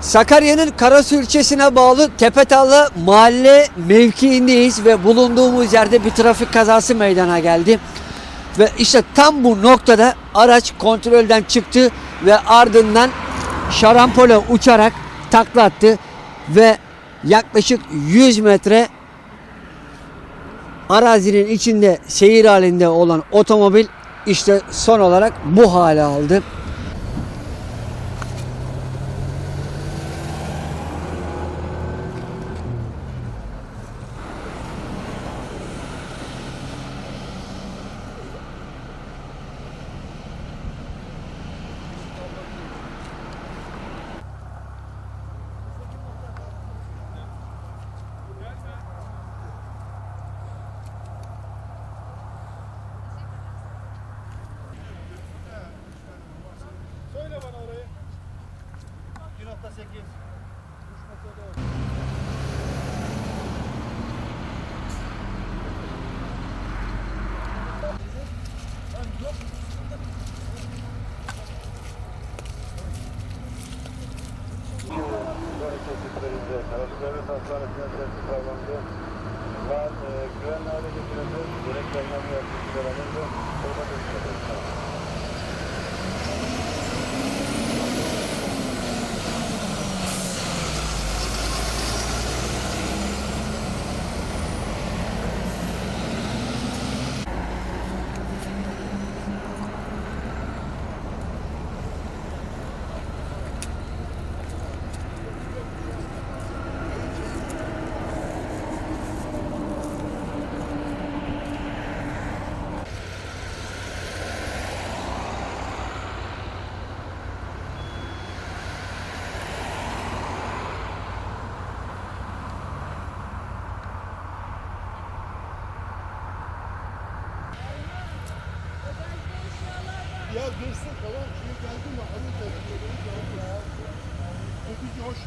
Sakarya'nın Karasu ilçesine bağlı Tepetallı mahalle mevkiindeyiz ve bulunduğumuz yerde bir trafik kazası meydana geldi. Ve işte tam bu noktada araç kontrolden çıktı ve ardından şarampole uçarak takla attı ve yaklaşık 100 metre arazinin içinde seyir halinde olan otomobil işte son olarak bu hale aldı. 2.8. Devlet Hastanesi'ne teslim sağlandı. Var, e, güvenli hale getirildi. Gerekli önlemler yapıldı. Alındı. Koruma teslim Ya dursun tamam. Şuraya